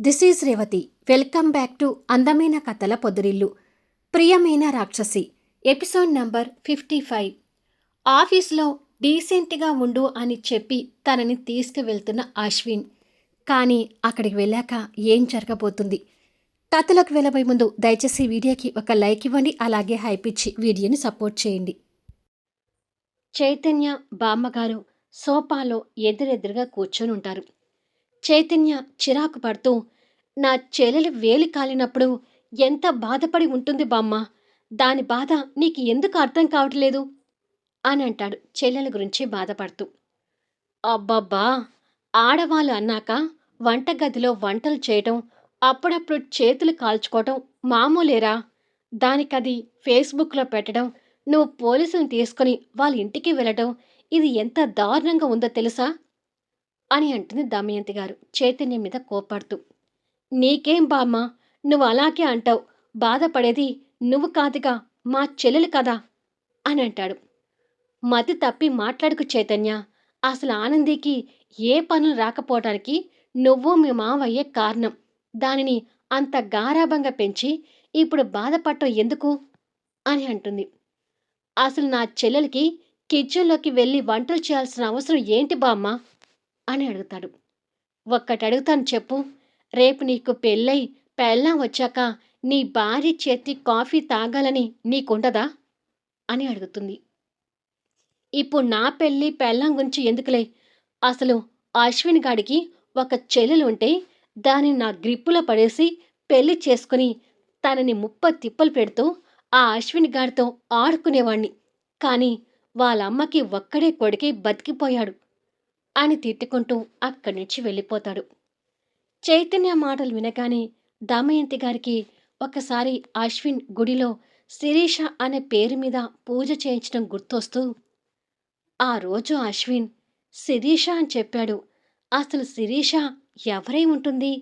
This is Revathi. Welcome back to అందమైన కథల పొదురిల్లు. ప్రియమైన రాక్షసి ఎపిసోడ్ నంబర్ ఫిఫ్టీ ఫైవ్. ఆఫీస్లో డీసెంట్గా ఉండు అని చెప్పి తనని తీసుకువెళ్తున్న అశ్విన్. కానీ అక్కడికి వెళ్ళాక ఏం జరగబోతుంది? కథలోకి వెళ్ళబోయే ముందు దయచేసి వీడియోకి ఒక లైక్ ఇవ్వండి అలాగే హైప్ ఇచ్చి వీడియోని సపోర్ట్ చేయండి. చైతన్య బామ్మగారు సోఫాలో ఎదురెదురుగా కూర్చొని ఉంటారు చైతన్య చిరాకు పడుతూ నా చెల్లెలు వేలి కాలినప్పుడు ఎంత బాధపడి ఉంటుంది బామ్మ? దాని బాధ నీకు ఎందుకు అర్థం కావట్లేదు? అని అంటాడు చెల్లెల గురించి బాధపడుతూ. అబ్బబ్బా! ఆడవాళ్ళు అన్నాక వంటగదిలో వంటలు చేయటం అప్పుడప్పుడు చేతులు కాల్చుకోవటం మామూలేరా? దానికది ఫేస్బుక్లో పెట్టడం నువ్వు పోలీసులను తీసుకొని వాళ్ళ ఇంటికి వెళ్ళటం ఇది ఎంత దారుణంగా ఉందో తెలుసా? అని అంటుంది దమయంతి గారు చైతన్యం మీద కోపడుతూ నీకేం బామ్మ నువ్వు అలాగే అంటావు. బాధపడేది నువ్వు కాదుగా మా చెల్లెలు కదా అని అంటాడు. మతి తప్పి మాట్లాడుకు చైతన్య. అసలు ఆనందికి ఏ పనులు రాకపోవడానికి నువ్వు మీ మావయ్యే కారణం. దానిని అంత గారాభంగా పెంచి ఇప్పుడు బాధపడటం ఎందుకు అని అంటుంది. అసలు నా చెల్లెలకి కిచెన్లోకి వెళ్ళి వంటలు చేయాల్సిన అవసరం ఏంటి బామ్మ? అని అడుగుతాడు. ఒక్కటి అడుగుతాను చెప్పు. రేపు నీకు పెళ్ళై పెళ్ళం వచ్చాక నీ భార్య చేతి కాఫీ తాగాలని నీకుండదా? అని అడుగుతుంది. ఇప్పుడు నా పెళ్ళి పెళ్ళం గురించి ఎందుకులే? అసలు అశ్విన్ గాడికి ఒక చెల్లెలు ఉంటే దాన్ని నా గ్రిప్పులో పడేసి పెళ్ళి చేసుకుని తనని ముప్ప తిప్పలు పెడుతూ ఆ అశ్విన్ గాడితో ఆడుకునేవాణ్ణి. కానీ వాళ్ళమ్మకి ఒక్కడే కొడుకే బతికిపోయాడు. అని తిట్టుకుంటూ అక్కడి నుంచి వెళ్ళిపోతాడు. చైతన్య మాటలు వినగానే దమయంతి గారికి ఒకసారి అశ్విన్ గుడిలో శిరీష అనే పేరు మీద పూజ చేయించడం గుర్తొస్తూ ఆ రోజు అశ్విన్ శిరీష అని చెప్పాడు. అసలు శిరీష ఎవరై ఉంటుంది?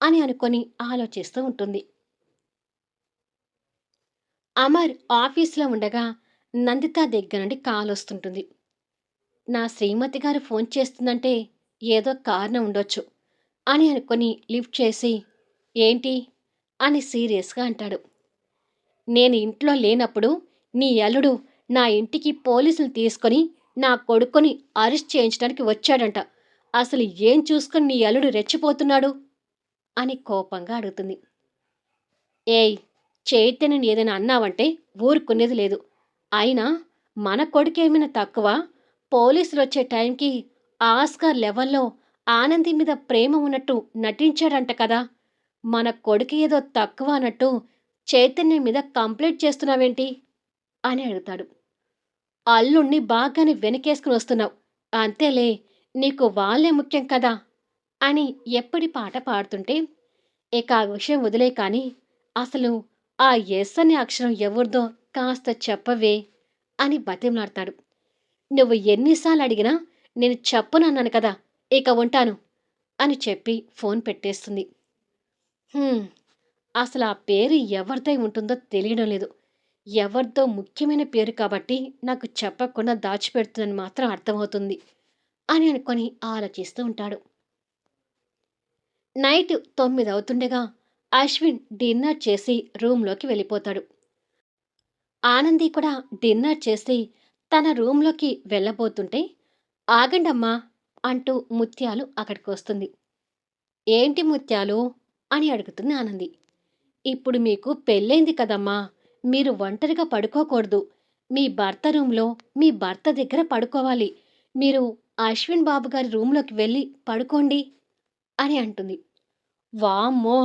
అని అనుకొని ఆలోచిస్తూ ఉంటుంది. అమర్ ఆఫీస్లో ఉండగా నందిత దగ్గర నుండి కాల్ వస్తుంటుంది. నా శ్రీమతి గారు ఫోన్ చేస్తుందంటే ఏదో కారణం ఉండొచ్చు అని అనుకొని లిఫ్ట్ చేసి ఏంటి? అని సీరియస్గా అంటాడు. నేను ఇంట్లో లేనప్పుడు నీ అల్లుడు నా ఇంటికి పోలీసులు తీసుకొని నా కొడుకుని అరెస్ట్ చేయించడానికి వచ్చాడంట. అసలు ఏం చూసుకొని నీ అల్లుడు రెచ్చిపోతున్నాడు? అని కోపంగా అడుగుతుంది. ఏయ్ చైతన్యని ఏదైనా అన్నావంటే ఊరుకునేది లేదు. అయినా మన కొడుకేమైనా తక్కువ పోలీసులు వచ్చే టైంకి ఆస్కార్ లెవెల్లో ఆనంది మీద ప్రేమ ఉన్నట్టు నటించాడంట కదా. మన కొడుకు ఏదో తక్కువ అన్నట్టు చైతన్యం మీద కంప్లైంట్ చేస్తున్నావేంటి? అని అడుగుతాడు. అల్లుణ్ణి బాగానే వెనకేసుకుని వస్తున్నావు. అంతేలే నీకు వాళ్ళే ముఖ్యం కదా అని ఎప్పటి పాట పాడుతుంటే ఇక ఆ విషయం వదిలే కానీ అసలు ఆ ఎస్ అనే అక్షరం ఎవరిదో కాస్త చెప్పవే అని బతిమలాడతాడు. నువ్వు ఎన్నిసార్లు అడిగినా నేను చెప్పనన్నాను కదా ఇక ఉంటాను అని చెప్పి ఫోన్ పెట్టేస్తుంది. అసలు ఆ పేరు ఎవరిదై ఉంటుందో తెలియడం లేదు. ఎవరిదో ముఖ్యమైన పేరు కాబట్టి నాకు చెప్పకుండా దాచిపెడుతుందని మాత్రం అర్థమవుతుంది అని అనుకొని ఆలోచిస్తూ ఉంటాడు. నైట్ తొమ్మిది అవుతుండగా అశ్విన్ డిన్నర్ చేసి రూమ్లోకి వెళ్ళిపోతాడు. ఆనంది కూడా డిన్నర్ చేసి తన రూంలోకి వెళ్ళబోతుంటే ఆగండమ్మా అంటూ ముత్యాలు అక్కడికి వస్తుంది ఏంటి ముత్యాలు? అని అడుగుతుంది ఆనంది. ఇప్పుడు మీకు పెళ్ళైంది కదమ్మా. మీరు ఒంటరిగా పడుకోకూడదు. మీ భర్త రూంలో మీ భర్త దగ్గర పడుకోవాలి. మీరు అశ్విన్ బాబు గారి రూంలోకి వెళ్ళి పడుకోండి అని అంటుంది. వామ్మో!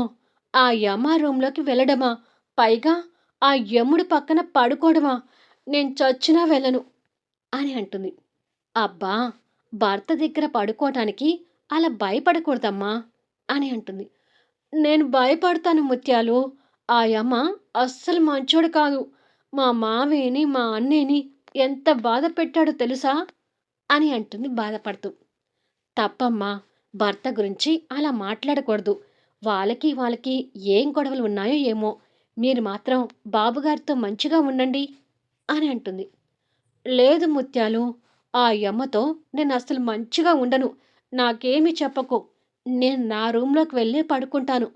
ఆ యమ రూంలోకి వెళ్ళడమా? పైగా ఆ యముడు పక్కన పడుకోవడమా? నేను చచ్చినా వెళ్ళను. అని అంటుంది. అబ్బా భర్త దగ్గర పడుకోవటానికి అలా భయపడకూడదమ్మా అని అంటుంది. నేను భయపడతాను ముత్యాలు. ఆ అస్సలు మంచోడు కాదు. మా మావేని మా అన్నయ్యని ఎంత బాధ పెట్టాడో తెలుసా అని అంటుంది బాధపడుతూ. తప్పమ్మా భర్త గురించి అలా మాట్లాడకూడదు. వాళ్ళకి వాళ్ళకి ఏం గొడవలు ఉన్నాయో ఏమో. మీరు మాత్రం బాబుగారితో మంచిగా ఉండండి అని అంటుంది. లేదు ముత్యాలు ఆ యమ్మతో నేను అసలు మంచిగా ఉండను. నాకేమి చెప్పకు. నేను నా రూమ్లోకి వెళ్ళే పడుకుంటాను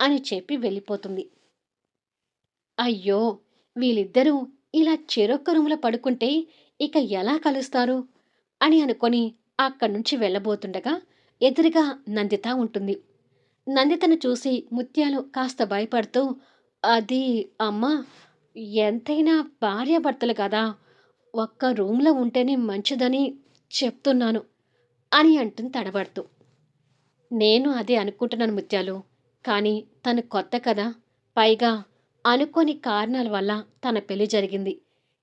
అని చెప్పి వెళ్ళిపోతుంది. అయ్యో! వీళ్ళిద్దరూ ఇలా చెరొక్క రూమ్లో పడుకుంటే ఇక ఎలా కలుస్తారు? అని అనుకొని అక్కడి నుంచి వెళ్ళబోతుండగా ఎదురుగా నందిత ఉంటుంది. నందితను చూసి ముత్యాలు కాస్త భయపడుతూ అది అమ్మ! ఎంతైనా భార్యాభర్తలు కదా! ఒక్క రూమ్లో ఉంటేనే మంచిదని చెప్తున్నాను అని అంటుంది తడబడుతూ. నేను అదే అనుకుంటున్నాను ముత్యాలు కానీ తను కొత్త కదా. పైగా అనుకోని కారణాల వల్ల తన పెళ్ళి జరిగింది.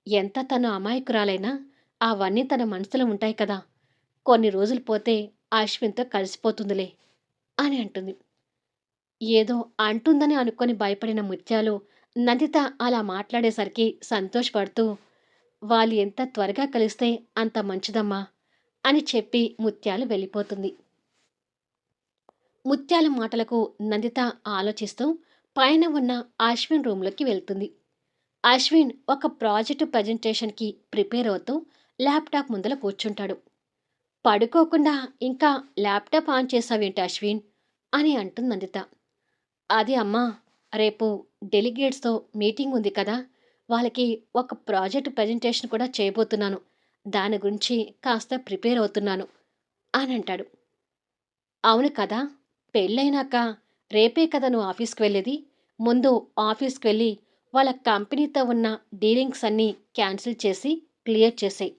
ఎంత తను అమాయకురాలైనా అవన్నీ తన మనసులో ఉంటాయి కదా. కొన్ని రోజులు పోతే అశ్విన్తో కలిసిపోతుందిలే అని అంటుంది. ఏదో అంటుందని అనుకొని భయపడిన ముత్యాలు నందిత అలా మాట్లాడేసరికి సంతోషపడుతూ వాళ్ళు ఎంత త్వరగా కలిస్తే అంత మంచిదమ్మా అని చెప్పి ముత్యాలు వెళ్ళిపోతుంది. ముత్యాల మాటలకు నందిత ఆలోచిస్తూ పైన ఉన్న అశ్విన్ రూమ్లోకి వెళ్తుంది. అశ్విన్ ఒక ప్రాజెక్టు ప్రజెంటేషన్కి ప్రిపేర్ అవుతూ ల్యాప్టాప్ ముందల కూర్చుంటాడు. పడుకోకుండా ఇంకా ల్యాప్టాప్ ఆన్ చేసావేంటి అశ్విన్? అని అంటుంది నందిత. అది అమ్మా రేపు డెలిగేట్స్తో మీటింగ్ ఉంది కదా వాళ్ళకి ఒక ప్రాజెక్ట్ ప్రజెంటేషన్ కూడా చేయబోతున్నాను. దాని గురించి కాస్త ప్రిపేర్ అవుతున్నాను అని అంటాడు. అవును కదా పెళ్ళైనాక రేపే కదా నువ్వు ఆఫీస్కి వెళ్ళేది? ముందు ఆఫీస్కి వెళ్ళి వాళ్ళ కంపెనీతో ఉన్న డీలింగ్స్ అన్నీ క్యాన్సిల్ చేసి క్లియర్ చేసేయి.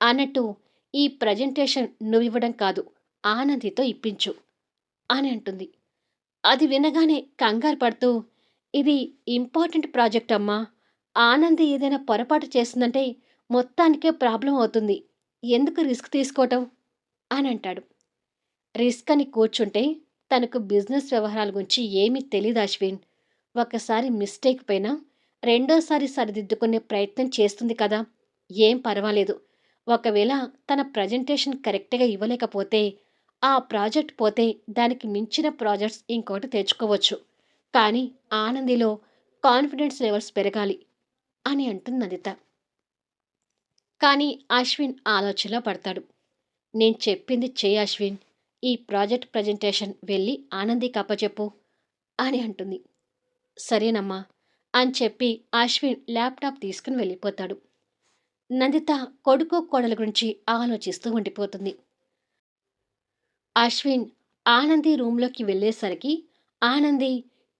అన్నట్టు ఈ ప్రజెంటేషన్ నువ్వు ఇవ్వడం కాదు ఆనందితో ఇప్పించు అని అంటుంది. అది వినగానే కంగారు పడుతూ ఇది ఇంపార్టెంట్ ప్రాజెక్ట్ అమ్మా ఆనంది ఏదైనా పొరపాటు చేస్తుందంటే మొత్తానికే ప్రాబ్లం అవుతుంది. ఎందుకు రిస్క్ తీసుకోవటం? అని అంటాడు. రిస్క్ అని కూర్చుంటే తనకు బిజినెస్ వ్యవహారాల గురించి ఏమీ తెలియదు అశ్విన్. ఒకసారి మిస్టేక్ పైన రెండోసారి సరిదిద్దుకునే ప్రయత్నం చేస్తుంది కదా? ఏం పర్వాలేదు. ఒకవేళ తన ప్రజెంటేషన్ కరెక్ట్గా ఇవ్వలేకపోతే ఆ ప్రాజెక్ట్ పోతే దానికి మించిన ప్రాజెక్ట్స్ ఇంకోటి తెచ్చుకోవచ్చు. కానీ ఆనందిలో కాన్ఫిడెన్స్ లెవెల్స్ పెరగాలి. అని అంటుంది నందిత. కానీ అశ్విన్ ఆలోచనలో పడతాడు. నేను చెప్పింది చేయి అశ్విన్. ఈ ప్రాజెక్ట్ ప్రజెంటేషన్ వెళ్ళి ఆనంది కప్పచెప్పు అని అంటుంది. సరేనమ్మా అని చెప్పి అశ్విన్ ల్యాప్టాప్ తీసుకుని వెళ్ళిపోతాడు. నందిత కొడుకు కోడల గురించి ఆలోచిస్తూ ఉండిపోతుంది. అశ్విన్ ఆనంది రూమ్లోకి వెళ్ళేసరికి ఆనంది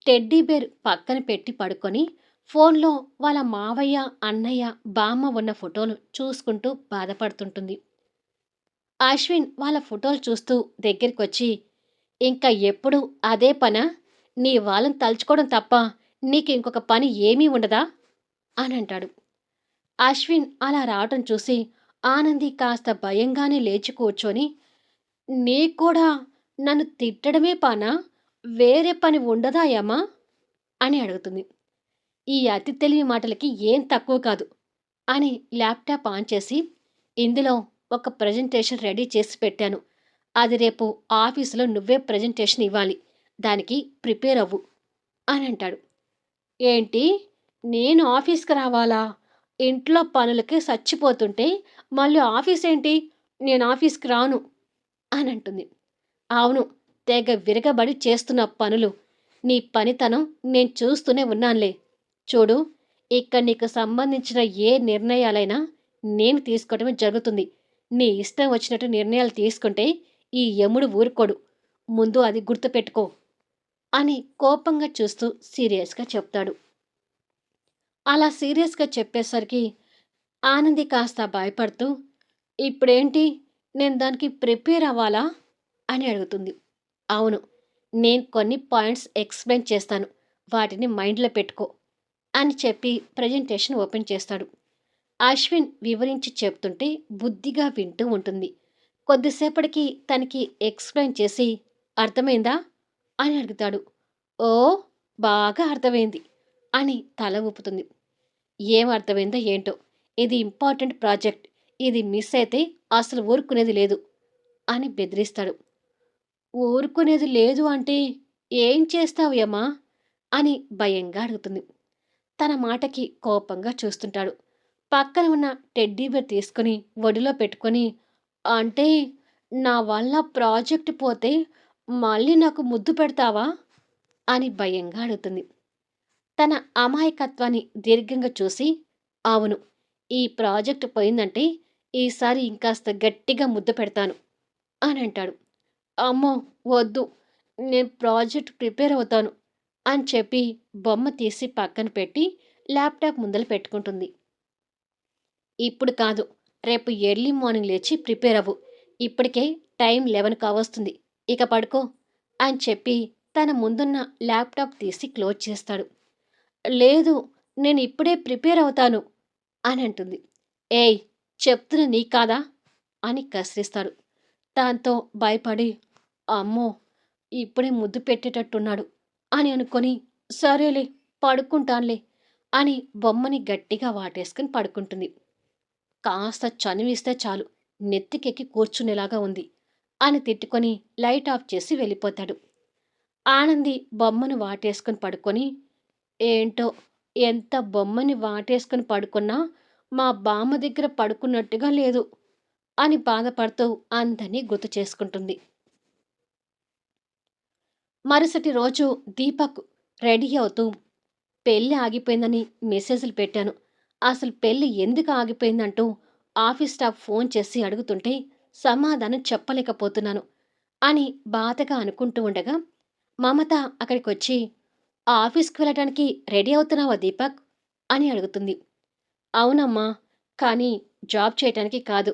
టెడ్డీ బేర్ పక్కన పెట్టి పడుకొని ఫోన్లో వాళ్ళ మావయ్య అన్నయ్య బామ్మ ఉన్న ఫోటోలు చూసుకుంటూ బాధపడుతుంటుంది. అశ్విన్ వాళ్ళ ఫోటోలు చూస్తూ దగ్గరికి వచ్చి ఇంకా ఎప్పుడు అదే పన? నీ వాళ్ళని తలుచుకోవడం తప్ప నీకు ఇంకొక పని ఏమీ ఉండదా? అని అంటాడు. అశ్విన్ అలా రావటం చూసి ఆనంది కాస్త భయంగానే లేచి కూర్చొని నీకు కూడా నన్ను తిట్టడమే పానా? వేరే పని ఉండదాయమ్మా అని అడుగుతుంది. ఈ అతి తెలివి మాటలకి ఏం తక్కువ కాదు. అని ల్యాప్టాప్ ఆన్ చేసి ఇందులో ఒక ప్రజెంటేషన్ రెడీ చేసి పెట్టాను. అది రేపు ఆఫీసులో నువ్వే ప్రజెంటేషన్ ఇవ్వాలి. దానికి ప్రిపేర్ అవ్వు అని అంటాడు. ఏంటి? నేను ఆఫీస్కి రావాలా? ఇంట్లో పనులకి చచ్చిపోతుంటే మళ్ళీ ఆఫీస్ ఏంటి? నేను ఆఫీస్కి రాను అని అంటుంది. అవును తెగ విరగబడి చేస్తున్న పనులు. నీ పనితనం నేను చూస్తూనే ఉన్నానులే. చూడు ఇక్కడ నీకు సంబంధించిన ఏ నిర్ణయాలైనా నేను తీసుకోవడమే జరుగుతుంది. నీ ఇష్టం వచ్చినట్టు నిర్ణయాలు తీసుకుంటే ఈ యముడు ఊరుకోడు. ముందు అది గుర్తుపెట్టుకో అని కోపంగా చూస్తూ సీరియస్గా చెప్తాడు. అలా సీరియస్గా చెప్పేసరికి ఆనంది కాస్త భయపడుతూ ఇప్పుడేంటి? నేను దానికి ప్రిపేర్ అవ్వాలా? అని అడుగుతుంది. అవును నేను కొన్ని పాయింట్స్ ఎక్స్ప్లెయిన్ చేస్తాను. వాటిని మైండ్లో పెట్టుకో. అని చెప్పి ప్రజెంటేషన్ ఓపెన్ చేస్తాడు. అశ్విన్ వివరించి చెప్తుంటే బుద్ధిగా వింటూ ఉంటుంది. కొద్దిసేపటికి తనకి ఎక్స్ప్లెయిన్ చేసి అర్థమైందా? అని అడుగుతాడు. ఓ బాగా అర్థమైంది అని తల ఊపుతుంది. ఏం అర్థమైందో ఏంటో? ఇది ఇంపార్టెంట్ ప్రాజెక్ట్ ఇది మిస్ అయితే అసలు ఊరుకునేది లేదు అని బెదిరిస్తాడు. ఊరుకునేది లేదు అంటే ఏం చేస్తావు అమ్మా అని భయంగా అడుగుతుంది. తన మాటకి కోపంగా చూస్తుంటాడు. పక్కన ఉన్న టెడ్డీ బేర్ తీసుకుని ఒడిలో పెట్టుకొని అంటే నా వల్ల ప్రాజెక్ట్ పోతే మళ్ళీ నాకు ముద్దు పెడతావా? అని భయంగా అడుగుతుంది. తన అమాయకత్వాన్ని దీర్ఘంగా చూసి అవును ఈ ప్రాజెక్ట్ పోయిందంటే ఈసారి ఇంకాస్త గట్టిగా ముద్దు పెడతాను అని అంటాడు. అమ్మో వద్దు నేను ప్రాజెక్ట్ ప్రిపేర్ అవుతాను. అని చెప్పి బొమ్మ తీసి పక్కన పెట్టి ల్యాప్టాప్ ముందర పెట్టుకుంటుంది. ఇప్పుడు కాదు రేపు ఎర్లీ మార్నింగ్ లేచి ప్రిపేర్ అవ్వు. ఇప్పటికే టైం లెవెన్ కావస్తుంది. ఇక పడుకో అని చెప్పి తన ముందున్న ల్యాప్టాప్ తీసి క్లోజ్ చేస్తాడు. లేదు నేను ఇప్పుడే ప్రిపేర్ అవుతాను అని అంటుంది. ఏయ్ చెప్తున్న నీ కాదా అని కసిరిస్తాడు. దాంతో భయపడి అమ్మో ఇప్పుడే ముద్దు పెట్టేటట్టున్నాడు. అని అనుకొని సరేలే పడుకుంటానులే అని బొమ్మని గట్టిగా వాటేసుకుని పడుకుంటుంది. కాస్త చనివిస్తే చాలు నెత్తికెక్కి కూర్చునేలాగా ఉంది అని తిట్టుకొని లైట్ ఆఫ్ చేసి వెళ్ళిపోతాడు. ఆనంది బొమ్మను వాటేసుకుని పడుకొని ఏంటో ఎంత బొమ్మని వాటేసుకుని పడుకున్నా మా బామ్మ దగ్గర పడుకున్నట్టుగా లేదు అని బాధపడుతూ అందరినీ గుర్తు చేసుకుంటుంది. మరుసటి రోజు దీపక్ రెడీ అవుతూ పెళ్ళి ఆగిపోయిందని మెసేజ్లు పెట్టాను. అసలు పెళ్ళి ఎందుకు ఆగిపోయిందంటూ ఆఫీస్ స్టాఫ్ ఫోన్ చేసి అడుగుతుంటే సమాధానం చెప్పలేకపోతున్నాను అని బాధగా అనుకుంటూ ఉండగా మమత అక్కడికి వచ్చి ఆఫీస్కి వెళ్ళడానికి రెడీ అవుతున్నావా దీపక్? అని అడుగుతుంది. అవునమ్మా కానీ జాబ్ చేయటానికి కాదు.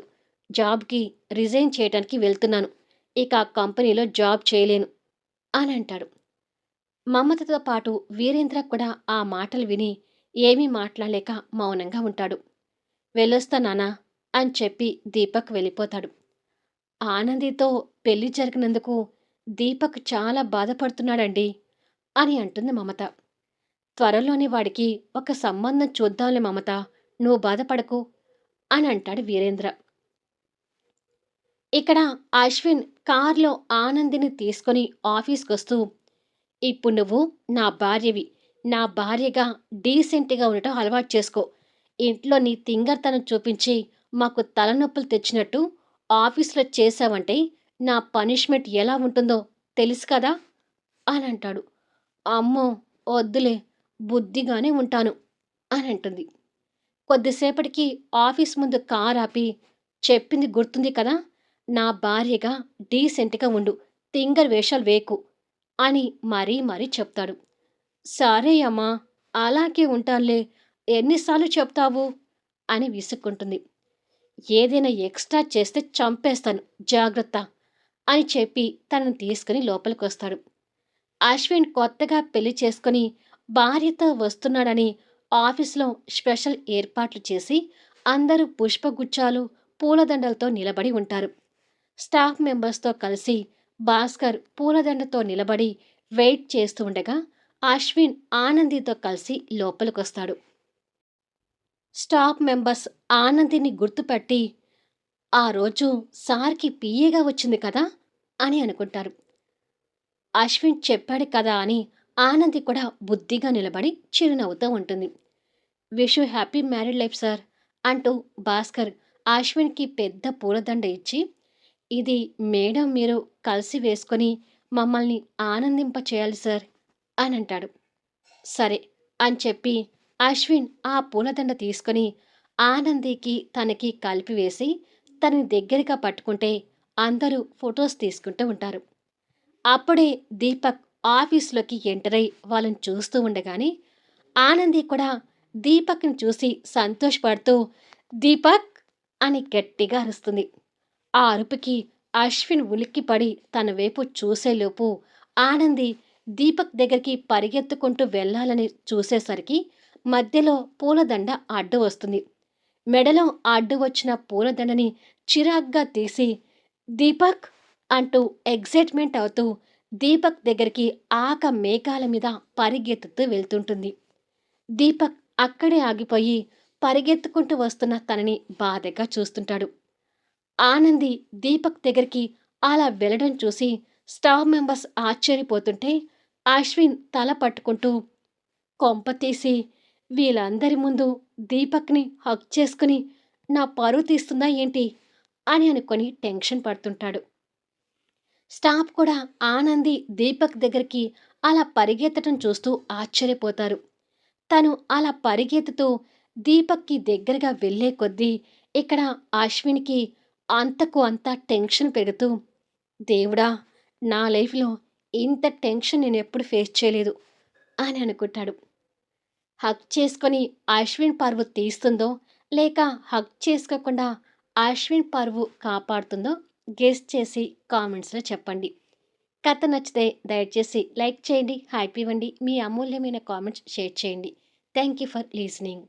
జాబ్కి రిజైన్ చేయటానికి వెళ్తున్నాను. ఇక ఆ కంపెనీలో జాబ్ చేయలేను. అని అంటాడు. మమతతో పాటు వీరేంద్ర కూడా ఆ మాటలు విని ఏమీ మాట్లాడలేక మౌనంగా ఉంటాడు. వెళ్ళొస్తా నానా అని చెప్పి దీపక్ వెళ్ళిపోతాడు. ఆనందితో పెళ్ళి జరిగినందుకు దీపక్ చాలా బాధపడుతున్నాడండి అని అంటుంది మమత. త్వరలోనే వాడికి ఒక సంబంధం చూద్దాంలే మమత నువ్వు బాధపడకు అని అంటాడు వీరేంద్ర. ఇక్కడ అశ్విన్ కార్లో ఆనందిని తీసుకొని ఆఫీస్కి వస్తూ ఇప్పుడు నువ్వు నా భార్యవి. నా భార్యగా డీసెంట్గా ఉండటం అలవాటు చేసుకో. ఇంట్లో నీ తింగర్తనం చూపించి మాకు తలనొప్పులు తెచ్చినట్టు ఆఫీస్లో చేశావంటే నా పనిష్మెంట్ ఎలా ఉంటుందో తెలుసు కదా అని అంటాడు. అమ్మో వద్దులే బుద్ధిగానే ఉంటాను అని అంటుంది. కొద్దిసేపటికి ఆఫీస్ ముందు కార్ ఆపి చెప్పింది గుర్తుంది కదా నా భార్యగా డీసెంట్గా ఉండు తింగర్ వేషాలు వేకు అని మరీ మరీ చెప్తాడు. సరే అమ్మా అలాగే ఉంటానులే ఎన్నిసార్లు చెప్తావు? అని విసుక్కుంటుంది. ఏదైనా ఎక్స్ట్రా చేస్తే చంపేస్తాను జాగ్రత్త అని చెప్పి తనను తీసుకుని లోపలికి వస్తాడు అశ్విన్ కొత్తగా పెళ్ళి చేసుకుని భార్యతో వస్తున్నాడని ఆఫీస్లో స్పెషల్ ఏర్పాట్లు చేసి అందరూ పుష్పగుచ్చాలు పూలదండలతో నిలబడి ఉంటారు. స్టాఫ్ మెంబర్స్తో కలిసి భాస్కర్ పూలదండతో నిలబడి వెయిట్ చేస్తూ ఉండగా అశ్విన్ ఆనందితో కలిసి లోపలికొస్తాడు. స్టాఫ్ మెంబర్స్ ఆనందిని గుర్తుపట్టి ఆ రోజు సార్కి పిఏగా వచ్చింది కదా? అని అనుకుంటారు. అశ్విన్ చెప్పాడు కదా అని ఆనంది కూడా బుద్ధిగా నిలబడి చిరునవ్వుతూ ఉంటుంది. Wish happy married life sir అంటూ భాస్కర్ అశ్విన్కి పెద్ద పూలదండ ఇచ్చి ఇది మేడం మీరు కలిసి వేసుకొని మమ్మల్ని ఆనందింప చేయాలి సార్ అని అంటాడు. సరే అని చెప్పి అశ్విన్ ఆ పూలదండ తీసుకొని ఆనందికి తనకి కలిపి వేసి తనని దగ్గరగా పట్టుకుంటే అందరూ ఫొటోస్ తీసుకుంటూ ఉంటారు. అప్పుడే దీపక్ ఆఫీస్లోకి ఎంటర్ అయి వాళ్ళని చూస్తూ ఉండగానే ఆనంది కూడా దీపక్ని చూసి సంతోషపడుతూ దీపక్ అని గట్టిగా అరుస్తుంది. ఆ అరుపుకి అశ్విన్ ఉలిక్కిపడి తన వైపు చూసేలోపు ఆనంది దీపక్ దగ్గరికి పరిగెత్తుకుంటూ వెళ్ళాలని చూసేసరికి మధ్యలో పూలదండ అడ్డు వస్తుంది. మెడలో అడ్డు వచ్చిన పూలదండని చిరాగ్గా తీసి దీపక్ అంటూ ఎగ్జైట్మెంట్ అవుతూ దీపక్ దగ్గరికి ఆక మేఘాల మీద పరిగెత్తుతూ వెళ్తుంటుంది. దీపక్ అక్కడే ఆగిపోయి పరిగెత్తుకుంటూ వస్తున్న తనని బాధగా చూస్తుంటాడు. ఆనంది దీపక్ దగ్గరికి అలా వెళ్ళడం చూసి స్టాఫ్ మెంబర్స్ ఆశ్చర్యపోతుంటే అశ్విన్ తల పట్టుకుంటూ కొంప తీసి వీళ్ళందరి ముందు దీపక్ని హక్ చేసుకుని నా పరువు తీస్తుందా ఏంటి? అని అనుకొని టెన్షన్ పడుతుంటాడు. స్టాఫ్ కూడా ఆనంది దీపక్ దగ్గరికి అలా పరిగెత్తటం చూస్తూ ఆశ్చర్యపోతారు. తను అలా పరిగెత్తుతూ దీపక్కి దగ్గరగా వెళ్ళే కొద్దీ ఇక్కడ అశ్విన్కి అంతకు అంత టెన్షన్ పెడుతూ దేవుడా నా లైఫ్లో ఇంత టెన్షన్ నేను ఎప్పుడు ఫేస్ చేయలేదు అని అనుకుంటాడు. హక్ చేసుకొని అశ్విన్ పర్వు తీస్తుందో లేక హక్ చేసుకోకుండా అశ్విన్ పర్వు కాపాడుతుందో గెస్ట్ చేసి కామెంట్స్లో చెప్పండి. కథ నచ్చితే దయచేసి లైక్ చేయండి హ్యాపీ ఇవ్వండి మీ అమూల్యమైన కామెంట్స్ షేర్ చేయండి. Thank you for listening.